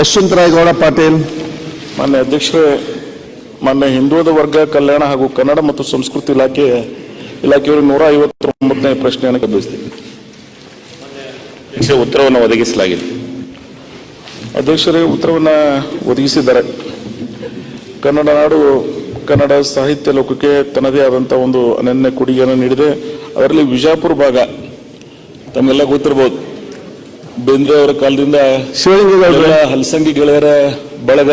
ಯಶವಂತರಾಯಗೌಡ ಪಾಟೀಲ್. ಮಾನ್ಯ ಅಧ್ಯಕ್ಷರೇ ಮಾನ್ಯ ಹಿಂದೂದ ವರ್ಗ ಕಲ್ಯಾಣ ಹಾಗೂ ಕನ್ನಡ ಮತ್ತು ಸಂಸ್ಕೃತಿ ಇಲಾಖೆ ಇಲಾಖೆಯವರು ನೂರ ಐವತ್ತೊಂಬತ್ತನೇ ಪ್ರಶ್ನೆಯನ್ನು ಗಮನಿಸ್ತೀವಿ ಉತ್ತರವನ್ನು ಒದಗಿಸಲಾಗಿದೆ. ಅಧ್ಯಕ್ಷರೇ ಉತ್ತರವನ್ನು ಒದಗಿಸಿದ್ದಾರೆ. ಕನ್ನಡ ನಾಡು ಕನ್ನಡ ಸಾಹಿತ್ಯ ಲೋಕಕ್ಕೆ ತನ್ನದೇ ಆದಂಥ ಒಂದು ಅನನ್ಯ ಕೊಡುಗೆಯನ್ನು ನೀಡಿದೆ. ಅದರಲ್ಲಿ ವಿಜಾಪುರ ಭಾಗ ತಮಗೆಲ್ಲ ಗೊತ್ತಿರ್ಬೋದು. ಬೇಂದ್ರೆ ಅವರ ಕಾಲದಿಂದ ಹಲಸಂಗಿ ಗೆಳೆಯರ ಬಳಗ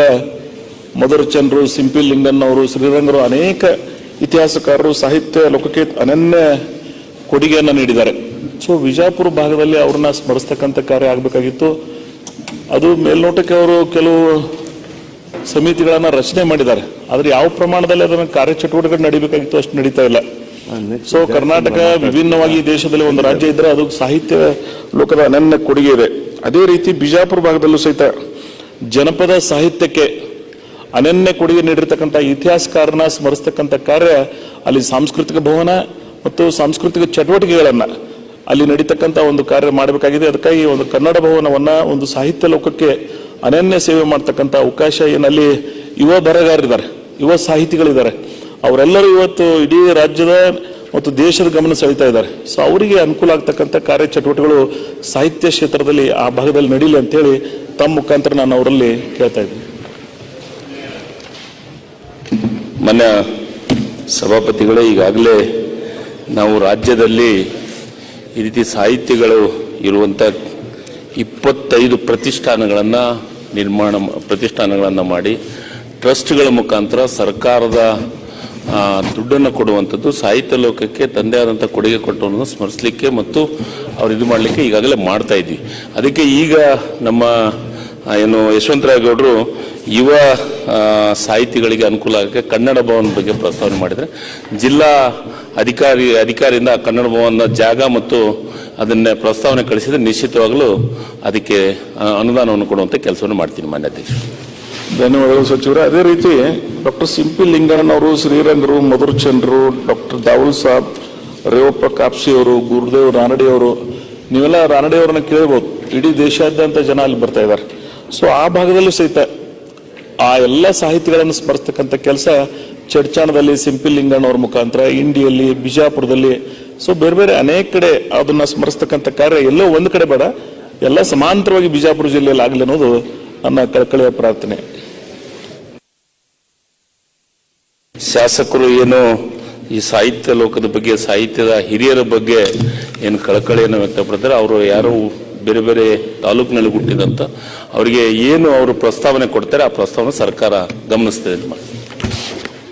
ಮಧುರಚಂದ್ರು ಸಿಂಪಿ ಲಿಂಗನ್ ಅವರು ಶ್ರೀರಂಗರು ಅನೇಕ ಇತಿಹಾಸಕಾರರು ಸಾಹಿತ್ಯ ಲೋಕಕ್ಕೆ ಅನನ್ಯ ಕೊಡುಗೆಯನ್ನು ನೀಡಿದ್ದಾರೆ. ಸೊ ವಿಜಾಪುರ ಭಾಗದಲ್ಲಿ ಅವ್ರನ್ನ ಸ್ಮರಿಸ್ತಕ್ಕಂಥ ಕಾರ್ಯ ಆಗಬೇಕಾಗಿತ್ತು. ಅದು ಮೇಲ್ನೋಟಕ್ಕೆ ಅವರು ಕೆಲವು ಸಮಿತಿಗಳನ್ನ ರಚನೆ ಮಾಡಿದ್ದಾರೆ. ಆದರೆ ಯಾವ ಪ್ರಮಾಣದಲ್ಲಿ ಅದನ್ನ ಕಾರ್ಯಚಟುವಟಿಕೆ ನಡಿಬೇಕಾಗಿತ್ತು ಅಷ್ಟು ನಡೀತಾ ಇಲ್ಲ. ಸೊ ಕರ್ನಾಟಕ ವಿಭಿನ್ನವಾಗಿ ದೇಶದಲ್ಲಿ ಒಂದು ರಾಜ್ಯ ಇದ್ರೆ ಅದು ಸಾಹಿತ್ಯ ಲೋಕದ ಅನನ್ಯ ಕೊಡುಗೆ ಇದೆ. ಅದೇ ರೀತಿ ಬಿಜಾಪುರ ಭಾಗದಲ್ಲೂ ಸಹಿತ ಜನಪದ ಸಾಹಿತ್ಯಕ್ಕೆ ಅನನ್ಯ ಕೊಡುಗೆ ನೀಡಿರ್ತಕ್ಕಂಥ ಇತಿಹಾಸಕಾರನ ಸ್ಮರಿಸ್ತಕ್ಕಂಥ ಕಾರ್ಯ ಅಲ್ಲಿ ಸಾಂಸ್ಕೃತಿಕ ಭವನ ಮತ್ತು ಸಾಂಸ್ಕೃತಿಕ ಚಟುವಟಿಕೆಗಳನ್ನ ಅಲ್ಲಿ ನಡೀತಕ್ಕಂಥ ಒಂದು ಕಾರ್ಯ ಮಾಡಬೇಕಾಗಿದೆ. ಅದಕ್ಕಾಗಿ ಒಂದು ಕನ್ನಡ ಭವನವನ್ನ ಒಂದು ಸಾಹಿತ್ಯ ಲೋಕಕ್ಕೆ ಅನನ್ಯ ಸೇವೆ ಮಾಡ್ತಕ್ಕಂಥ ಅವಕಾಶ ಏನಲ್ಲಿ ಯುವ ಬರಗಾರಿದ್ದಾರೆ ಯುವ ಸಾಹಿತಿಗಳಿದ್ದಾರೆ. ಅವರೆಲ್ಲರೂ ಇವತ್ತು ಇಡೀ ರಾಜ್ಯದ ಮತ್ತು ದೇಶದ ಗಮನ ಸೆಳೀತಾ ಇದ್ದಾರೆ. ಸೊ ಅವರಿಗೆ ಅನುಕೂಲ ಆಗ್ತಕ್ಕಂಥ ಕಾರ್ಯಚಟುವಟಿಕೆಗಳು ಸಾಹಿತ್ಯ ಕ್ಷೇತ್ರದಲ್ಲಿ ಆ ಭಾಗದಲ್ಲಿ ನಡೀಲಿ ಅಂತೇಳಿ ತಮ್ಮ ಮುಖಾಂತರ ನಾನು ಅವರಲ್ಲಿ ಕೇಳ್ತಾ ಇದ್ದೀನಿ. ಮನ್ಯ ಸಭಾಪತಿಗಳೇ, ಈಗಾಗಲೇ ನಾವು ರಾಜ್ಯದಲ್ಲಿ ಈ ರೀತಿ ಸಾಹಿತ್ಯಗಳು ಇರುವಂಥ ಇಪ್ಪತ್ತೈದು ಪ್ರತಿಷ್ಠಾನಗಳನ್ನು ನಿರ್ಮಾಣ ಪ್ರತಿಷ್ಠಾನಗಳನ್ನು ಮಾಡಿ, ಟ್ರಸ್ಟ್ಗಳ ಮುಖಾಂತರ ಸರ್ಕಾರದ ದುಡ್ಡನ್ನು ಕೊಡುವಂಥದ್ದು ಸಾಹಿತ್ಯ ಲೋಕಕ್ಕೆ ತಂದೆ ಆದಂಥ ಕೊಡುಗೆ ಕೊಟ್ಟವನ್ನು ಸ್ಮರಿಸಲಿಕ್ಕೆ ಮತ್ತು ಅವ್ರು ಇದು ಮಾಡಲಿಕ್ಕೆ ಈಗಾಗಲೇ ಮಾಡ್ತಾ ಇದ್ವಿ. ಅದಕ್ಕೆ ಈಗ ನಮ್ಮ ಏನು ಯಶವಂತರಾಯ ಗೌಡರು ಯುವ ಸಾಹಿತಿಗಳಿಗೆ ಅನುಕೂಲ ಆಗಕ್ಕೆ ಕನ್ನಡ ಭವನ ಬಗ್ಗೆ ಪ್ರಸ್ತಾವನೆ ಮಾಡಿದರೆ, ಜಿಲ್ಲಾ ಅಧಿಕಾರಿ, ಅಧಿಕಾರಿಯಿಂದ ಕನ್ನಡ ಭವನದ ಜಾಗ ಮತ್ತು ಅದನ್ನೇ ಪ್ರಸ್ತಾವನೆ ಕಳಿಸಿದರೆ ನಿಶ್ಚಿತವಾಗಲೂ ಅದಕ್ಕೆ ಅನುದಾನವನ್ನು ಕೊಡುವಂಥ ಕೆಲಸವನ್ನು ಮಾಡ್ತೀನಿ ಮಾನ್ಯ ಅಧ್ಯಕ್ಷರು. ಧನ್ಯವಾದಗಳು ಸಚಿವರೇ. ಅದೇ ರೀತಿ ಡಾಕ್ಟರ್ ಸಿಂಪಿ ಲಿಂಗಣ್ಣವರು ಶ್ರೀರಂಗರು ಮಧುರಚಂದ್ರು ಡಾಕ್ಟರ್ ದಾವುಲ್ ಸಾಬ್, ರೇವಪ್ಪ ಕಾಪ್ಸಿ ಅವರು, ಗುರುದೇವ್ ರಾನಡಿ ಅವರು, ನೀವೆಲ್ಲ ರಾನಡಿ ಅವರನ್ನ ಕೇಳ್ಬೋದು. ಇಡೀ ದೇಶಾದ್ಯಂತ ಜನ ಅಲ್ಲಿ ಬರ್ತಾ ಇದ್ದಾರೆ. ಸೊ ಆ ಭಾಗದಲ್ಲೂ ಸಹಿತ ಆ ಎಲ್ಲ ಸಾಹಿತಿಗಳನ್ನು ಸ್ಮರಿಸ್ತಕ್ಕಂಥ ಕೆಲಸ ಚಡ್ಚಾಣದಲ್ಲಿ ಸಿಂಪಿ ಲಿಂಗಣ್ಣವ್ರ ಮುಖಾಂತರ, ಇಂಡಿಯಲ್ಲಿ, ಬಿಜಾಪುರದಲ್ಲಿ ಸೊ ಬೇರೆ ಬೇರೆ ಅನೇಕ ಕಡೆ ಅದನ್ನ ಸ್ಮರಿಸ್ತಕ್ಕಂಥ ಕಾರ್ಯ ಎಲ್ಲೋ ಒಂದು ಕಡೆ ಬೇಡ. ಎಲ್ಲ ಸಮಾಂತರವಾಗಿ ಬಿಜಾಪುರ ಜಿಲ್ಲೆಯಲ್ಲಿ ಆಗಲಿ ಅನ್ನೋದು ನನ್ನ ಕಳಕಳಿಯ ಪ್ರಾರ್ಥನೆ. ಶಾಸಕರು ಏನು ಈ ಸಾಹಿತ್ಯ ಲೋಕದ ಬಗ್ಗೆ, ಸಾಹಿತ್ಯದ ಹಿರಿಯರ ಬಗ್ಗೆ ಏನು ಕಳಕಳಿಯನ್ನು ವ್ಯಕ್ತಪಡ್ತಾರೆ ಅವರು ಯಾರು ಬೇರೆ ಬೇರೆ ತಾಲೂಕಿನಲ್ಲಿ ಹುಟ್ಟಿದಂತ, ಅವರಿಗೆ ಏನು ಅವರು ಪ್ರಸ್ತಾವನೆ ಕೊಡ್ತಾರೆ, ಆ ಪ್ರಸ್ತಾವನೆ ಸರ್ಕಾರ ಗಮನಿಸ್ತದೆ